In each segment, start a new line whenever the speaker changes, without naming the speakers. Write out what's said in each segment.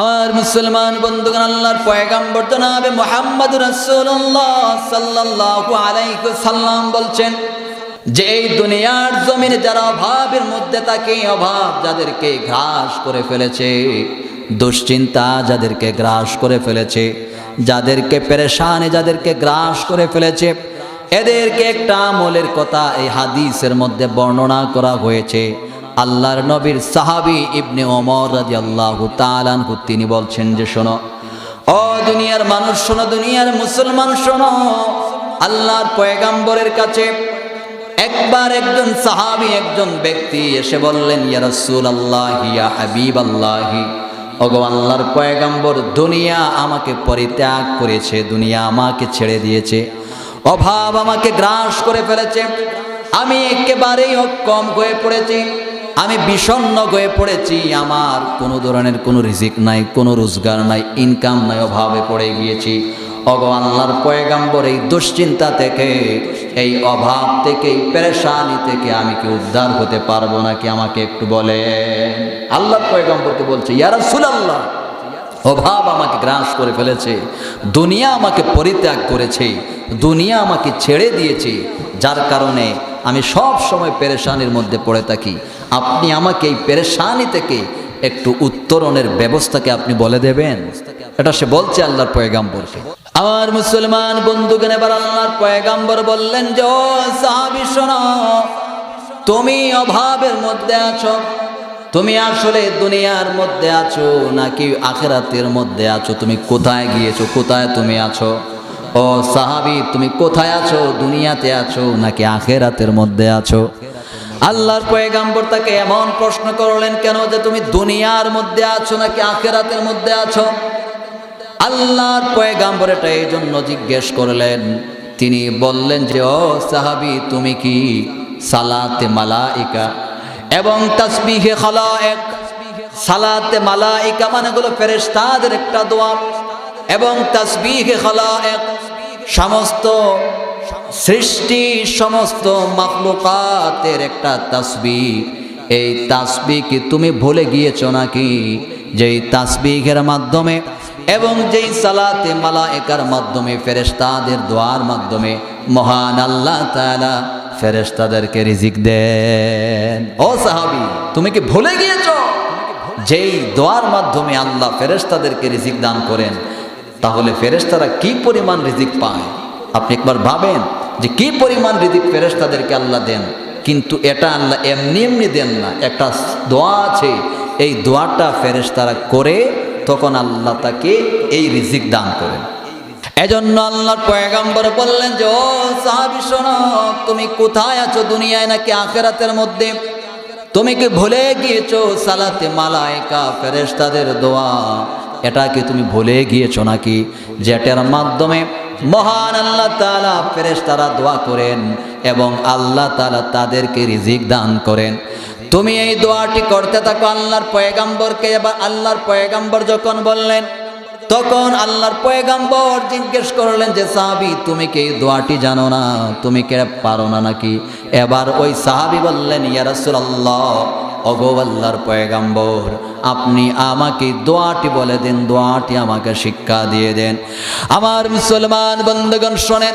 আমার মুসলমান বন্ধুগণ, আল্লাহর পয়গাম্বর জনাবে মোহাম্মদ রাসূলুল্লাহ সাল্লাল্লাহু আলাইহি সাল্লাম বলছেন, যে এই দুনিয়ার জমিনে যারা অভাবের মধ্যে থাকে অভাব যাদেরকে গ্রাস করে ফেলেছে, দুশ্চিন্তা যাদেরকে গ্রাস করে ফেলেছে, যাদেরকে পেরেশানে যাদেরকে গ্রাস করে ফেলেছে, এদেরকে একটা আমলের কথা এই হাদিসের মধ্যে বর্ণনা করা হয়েছে। আল্লাহর নবীর সাহাবি ইবনে ওমর রাজি আল্লাহ তালানহু তিনি বলছেন যে শোনো, ও দুনিয়ার মানুষ শোনো, দুনিয়ার মুসলমান শোনো, আল্লাহর পয়গাম্বরের কাছে একবার একজন সাহাবি, একজন ব্যক্তি এসে বললেন, ইয়া রাসূল আল্লাহ ইয়া হাবিব আল্লাহি ওগো আল্লাহর পয়গাম্বর, দুনিয়া আমাকে পরিত্যাগ করেছে, দুনিয়া আমাকে ছেড়ে দিয়েছে, অভাব আমাকে গ্রাস করে ফেলেছে, আমি একেবারেই অক্ষম হয়ে পড়েছি। আমি বিষণ্ণ হয়ে পড়েছি, আমার কোনো ধরনের কোনো রিজিক নাই, কোনো রোজগার নাই ইনকাম নাই, অভাবে পড়ে গিয়েছি। অগ আল্লাহর পয়গাম্বর, এই দুশ্চিন্তা থেকে, এই অভাব থেকে, এই পেরেশানি থেকে আমি কি উদ্ধার হতে পারব নাকি আমাকে একটু বলে আল্লাহর পয়গাম্বরকে বলছে ইয়ারা আল্লাহ অভাব আমাকে গ্রাস করে ফেলেছে, দুনিয়া আমাকে পরিত্যাগ করেছে, দুনিয়া আমাকে ছেড়ে দিয়েছে, যার কারণে আমি সব সময় পেরেশানির মধ্যে পড়ে থাকি। আপনি আমাকে এই পেরেশানি থেকে একটু উত্তরণের ব্যবস্থাকে আপনি বলে দেবেন? এটা সে বলছে আল্লাহর পয়গাম্বরকে। আমার মুসলমান বন্ধুগণ, এবার আল্লাহর পয়গাম্বর বললেন যে, ও সাহাবি, শোনো, তুমি অভাবের মধ্যে আছো। তুমি আসলে দুনিয়ার মধ্যে আছো নাকি আখেরাতের মধ্যে আছো? তুমি কোথায় গিয়েছো? কোথায় তুমি আছো? ও সাহাবি, তুমি কোথায় আছো? দুনিয়াতে আছো নাকি আখেরাতের মধ্যে আছো? আল্লাহর পয়গাম্বর তাকে এমন প্রশ্ন করলেন কেন যে তুমি দুনিয়ার মধ্যে আছো নাকি আখেরাতের মধ্যে আছো? আল্লাহর পয়গাম্বর এটা এই জন্য জিজ্ঞেস করলেন। তিনি বললেন যে, ও সাহাবি, তুমি কি সালাতে মালাইকা? এবং তাসবিহে খালায়েক। সালাতে মালাইকা মানে হলো ফেরেশতাদের একটা দোয়া। এবং তাসবিহে খালায়েক সমস্ত সৃষ্টি, সমস্ত মাখলুকাতের একটা তাসবিহ। এই তাসবিহ কি তুমি ভুলে গিয়েছো নাকি? যেই তাসবিহের মাধ্যমে এবং যেই সালাতে মালায়েকার মাধ্যমে ফেরেশতাদের দোয়ার মাধ্যমে মহান আল্লাহ তাআলা ফেরেশতাদেরকে রিজিক দেন। ও সাহাবী, তুমি কি ভুলে গিয়েছো? যেই দোয়ার মাধ্যমে আল্লাহ ফেরেশতাদেরকে রিজিক দান করেন তাহলে ফেরেশতারা কি পরিমাণ রিজিক পায়? আপনি একবার ভাবেন যে কি পরিমাণ রিজিক ফেরেশতাদেরকে আল্লাহ দেন। কিন্তু এটা আল্লাহ এমনি এমনি দেন না। একটা দোয়া আছে, এই দোয়াটা ফেরেশতারা করে তখন আল্লাহ তাকে এই রিজিক দান করেন। এজন্য আল্লাহর পয়গাম্বর বললেন যে, ও সাহাবি তুমি কোথায় আছো দুনিয়ায় নাকি আখেরাতের মধ্যে? তুমি কি ভুলে গিয়েছো সালাতে মালাইকা ফেরেশতাদের দোয়া? এটা কি তুমি ভুলে গিয়েছো নাকি? যেটার মাধ্যমে মহান আল্লাহ তাআলা ফেরেশতারা দোয়া করেন এবং আল্লাহ তালা তাদেরকে রিজিক দান করেন। তুমি এই দোয়াটি করতে থাকো আল্লাহর পয়গাম্বরকে, এবার আল্লাহর পয়গাম্বর যখন বললেন, তখন আল্লাহর পয়গাম্বর জিজ্ঞেস করলেন যে, সাহাবি, তুমি কি এই দোয়াটি জানো না? তুমি কে পারো না নাকি? এবার ওই সাহাবি বললেন, ইয়া রাসূলুল্লাহ, ওগো আল্লাহর পয়গাম্বর আপনি আমাকে দোয়াটি বলে দেন, দোয়াটি আমাকে শিক্ষা দিয়ে দেন। আমার মুসলমান বন্ধুগণ শোনেন,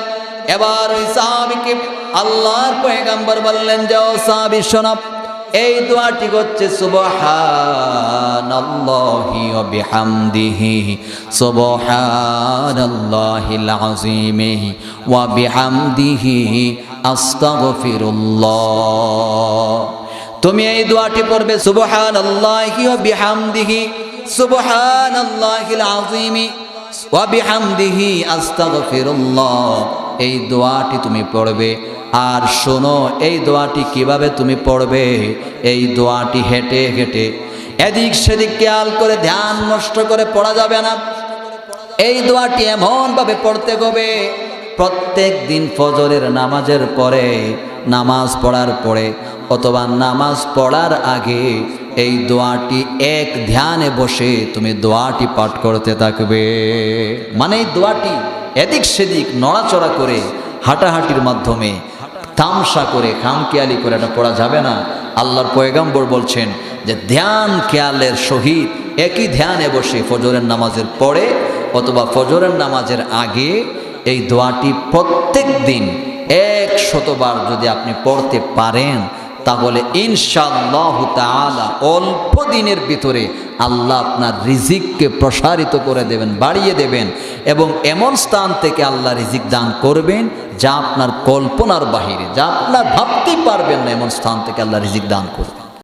এবার ওই সাহাবিকে আল্লাহর পয়গাম্বর বললেন, যাও সাহাবি শোনাব এই দোয়াটি হচ্ছে, সুবহানাল্লাহি ওয়া বিহামদিহি ওয়া তুমি এই দোয়াটি পড়বে, সুবহানাল্লাহি ওয়া বিহামদিহি, সুবহানাল্লাহিল আযীমি, ওয়া বিহামদিহি আস্তাগফিরুল্লাহ। এই দোয়াটি তুমি পড়বে। আর শোনো, এই দোয়াটি কীভাবে তুমি পড়বে? এই দোয়াটি হেঁটে হেঁটে, এদিক সেদিক খেয়াল করে ধ্যান নষ্ট করে পড়া যাবে না। এই দোয়াটি এমনভাবে পড়তে হবে প্রত্যেক দিন ফজরের নামাজের পরে, নামাজ পড়ার পরে অথবা নামাজ পড়ার আগে এই দোয়াটি এক ধ্যানে বসে তুমি দোয়াটি পাঠ করতে থাকবে। মানে এই দোয়াটি এদিক সেদিক নড়াচড়া করে, হাঁটাহাঁটির মাধ্যমে, তামসা করে খামকেয়ালি করে, এটা পড়া যাবে না। আল্লাহর পয়গাম্বর বলছেন যে ধ্যান খেয়ালের সহিত একই ধ্যানে বসে ফজরের নামাজের পরে অথবা ফজরের নামাজের আগে এই দোয়াটি প্রত্যেক দিন এক শতবার যদি আপনি পড়তে পারেন, তাহলে ইনশাআল্লাহ তাআলা অল্প দিনের ভিতরে আল্লাহ আপনার রিজিককে প্রসারিত করে দেবেন, বাড়িয়ে দেবেন এবং এমন স্থান থেকে আল্লাহ রিজিক দান করবেন যা আপনার কল্পনার বাহিরে, যা আপনার ভাবতেই পারবেন না এমন স্থান থেকে আল্লাহ রিজিক দান করবেন